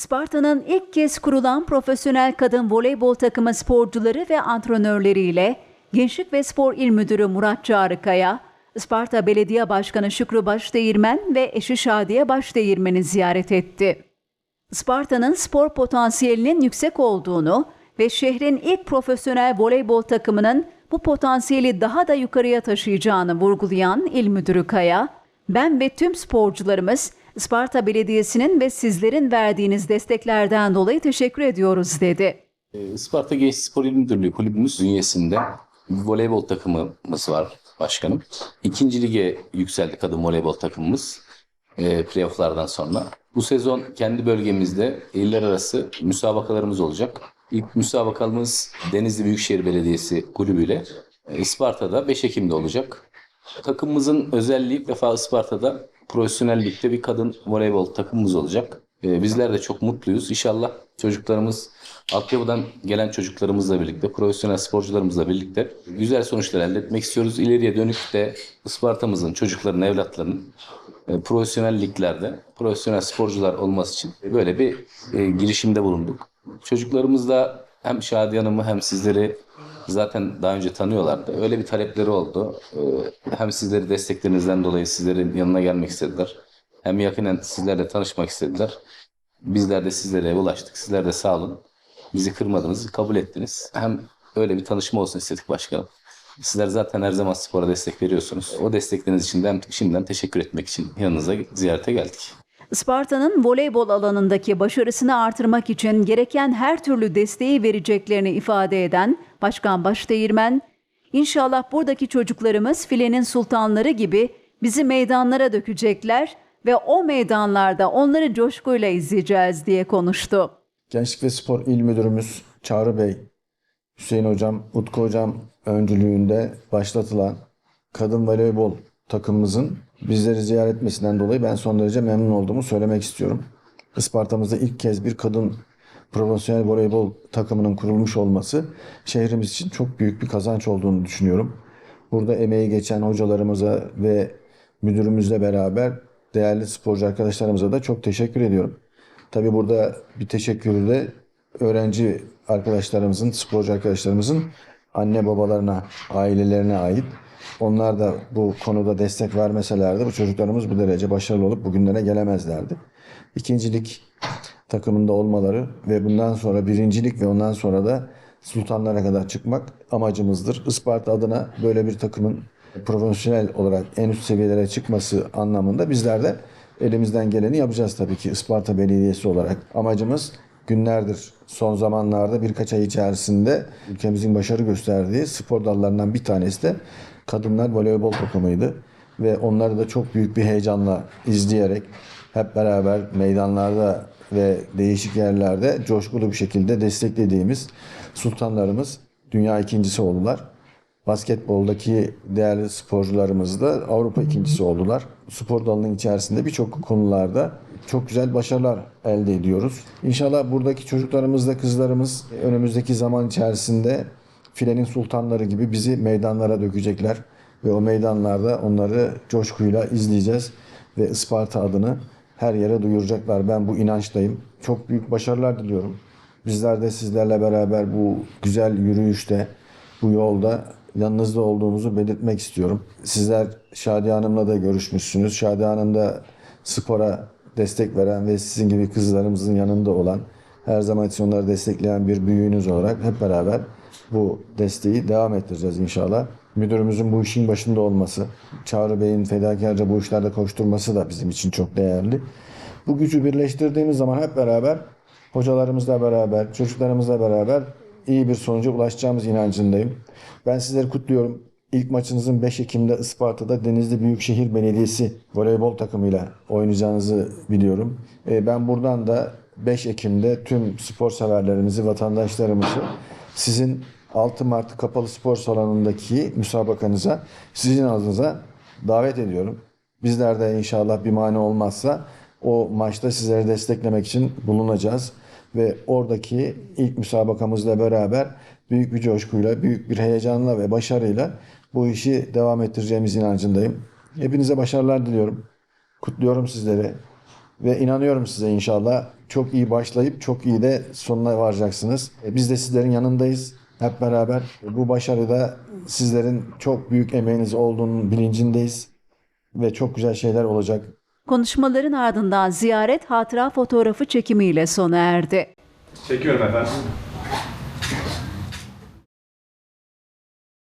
Isparta'nın ilk kez kurulan profesyonel kadın voleybol takımı sporcuları ve antrenörleriyle Gençlik ve Spor İl Müdürü Murat Çağrıkaya, Isparta Belediye Başkanı Şükrü Başdeğirmen ve eşi Şadiye Başdeğirmen'i ziyaret etti. Isparta'nın spor potansiyelinin yüksek olduğunu ve şehrin ilk profesyonel voleybol takımının bu potansiyeli daha da yukarıya taşıyacağını vurgulayan İl Müdürü Kaya, ben ve tüm sporcularımız Isparta Belediyesi'nin ve sizlerin verdiğiniz desteklerden dolayı teşekkür ediyoruz dedi. Ee, Isparta Genç Spor İl Müdürlüğü kulübümüz bünyesinde bir voleybol takımımız var başkanım. İkinci lige yükseldi kadın voleybol takımımız e, playofflardan sonra. Bu sezon kendi bölgemizde iller arası müsabakalarımız olacak. İlk müsabakamız Denizli Büyükşehir Belediyesi kulübüyle e, Isparta'da 5 Ekim'de olacak. Takımımızın özelliği ilk defa Isparta'da profesyonel ligde bir kadın voleybol takımımız olacak. Ee, bizler de çok mutluyuz. İnşallah çocuklarımız altyapıdan gelen çocuklarımızla birlikte, profesyonel sporcularımızla birlikte güzel sonuçlar elde etmek istiyoruz. İleriye dönük de Isparta'mızın, çocukların, evlatlarının e, profesyonel liglerde profesyonel sporcular olması için böyle bir e, girişimde bulunduk. Çocuklarımız da hem Şadiye Hanım'ı hem sizleri zaten daha önce tanıyorlardı. Öyle bir talepleri oldu. Ee, Hem sizleri desteklerinizden dolayı sizlerin yanına gelmek istediler. Hem yakinen sizlerle tanışmak istediler. Bizler de sizlere ulaştık. Sizler de sağ olun. Bizi kırmadınız, kabul ettiniz. Hem öyle bir tanışma olsun istedik başkanım. Sizler zaten her zaman spora destek veriyorsunuz. O destekleriniz için de hem şimdiden teşekkür etmek için yanınıza ziyarete geldik. Isparta'nın voleybol alanındaki başarısını artırmak için gereken her türlü desteği vereceklerini ifade eden Başkan Başdeğirmen, İnşallah buradaki çocuklarımız filenin sultanları gibi bizi meydanlara dökecekler ve o meydanlarda onları coşkuyla izleyeceğiz diye konuştu. Gençlik ve Spor İl Müdürümüz Çağrı Bey, Hüseyin Hocam, Utku Hocam öncülüğünde başlatılan kadın voleybol takımımızın bizleri ziyaret etmesinden dolayı ben son derece memnun olduğumu söylemek istiyorum. Isparta'mızda ilk kez bir kadın profesyonel voleybol takımının kurulmuş olması şehrimiz için çok büyük bir kazanç olduğunu düşünüyorum. Burada emeği geçen hocalarımıza ve müdürümüzle beraber değerli sporcu arkadaşlarımıza da çok teşekkür ediyorum. Tabii burada bir teşekkürü de öğrenci arkadaşlarımızın, sporcu arkadaşlarımızın anne babalarına, ailelerine ait. Onlar da bu konuda destek vermeselerdi bu çocuklarımız bu derece başarılı olup bugünlere gelemezlerdi. İkincilik takımında olmaları ve bundan sonra birincilik ve ondan sonra da sultanlara kadar çıkmak amacımızdır. Isparta adına böyle bir takımın profesyonel olarak en üst seviyelere çıkması anlamında bizler de elimizden geleni yapacağız tabii ki Isparta Belediyesi olarak. Amacımız günlerdir son zamanlarda birkaç ay içerisinde ülkemizin başarı gösterdiği spor dallarından bir tanesi de kadınlar voleybol takımıydı. Ve onları da çok büyük bir heyecanla izleyerek hep beraber meydanlarda ve değişik yerlerde coşkulu bir şekilde desteklediğimiz sultanlarımız dünya ikincisi oldular. Basketboldaki değerli sporcularımız da Avrupa ikincisi oldular. Spor dalının içerisinde birçok konularda çok güzel başarılar elde ediyoruz. İnşallah buradaki çocuklarımız da kızlarımız önümüzdeki zaman içerisinde filenin sultanları gibi bizi meydanlara dökecekler. Ve o meydanlarda onları coşkuyla izleyeceğiz. Ve Isparta adını her yere duyuracaklar. Ben bu inançtayım. Çok büyük başarılar diliyorum. Bizler de sizlerle beraber bu güzel yürüyüşte, bu yolda yanınızda olduğumuzu belirtmek istiyorum. Sizler Şadiye Hanım'la da görüşmüşsünüz. Şadiye Hanım da spora destek veren ve sizin gibi kızlarımızın yanında olan, her zaman için onları destekleyen bir büyüğünüz olarak hep beraber bu desteği devam ettireceğiz inşallah. Müdürümüzün bu işin başında olması, Çağrı Bey'in fedakarca bu işlerde koşturması da bizim için çok değerli. Bu gücü birleştirdiğimiz zaman hep beraber hocalarımızla beraber, çocuklarımızla beraber iyi bir sonuca ulaşacağımız inancındayım. Ben sizleri kutluyorum. İlk maçınızın 5 Ekim'de Isparta'da Denizli Büyükşehir Belediyesi voleybol takımıyla oynayacağınızı biliyorum. Ee, Ben buradan da 5 Ekim'de tüm spor severlerimizi, vatandaşlarımızı sizin 6 Mart Kapalı Spor Salonu'ndaki müsabakanıza sizin adınıza davet ediyorum. Bizler de inşallah bir mani olmazsa o maçta sizleri desteklemek için bulunacağız. Ve oradaki ilk müsabakamızla beraber büyük bir coşkuyla, büyük bir heyecanla ve başarıyla bu işi devam ettireceğimiz inancındayım. Hepinize başarılar diliyorum. Kutluyorum sizleri. Ve inanıyorum size inşallah çok iyi başlayıp çok iyi de sonuna varacaksınız. E, Biz de sizlerin yanındayız. Hep beraber bu başarıda sizlerin çok büyük emeğiniz olduğunun bilincindeyiz. Ve çok güzel şeyler olacak. Konuşmaların ardından ziyaret hatıra fotoğrafı çekimiyle sona erdi. Çekiyorum efendim.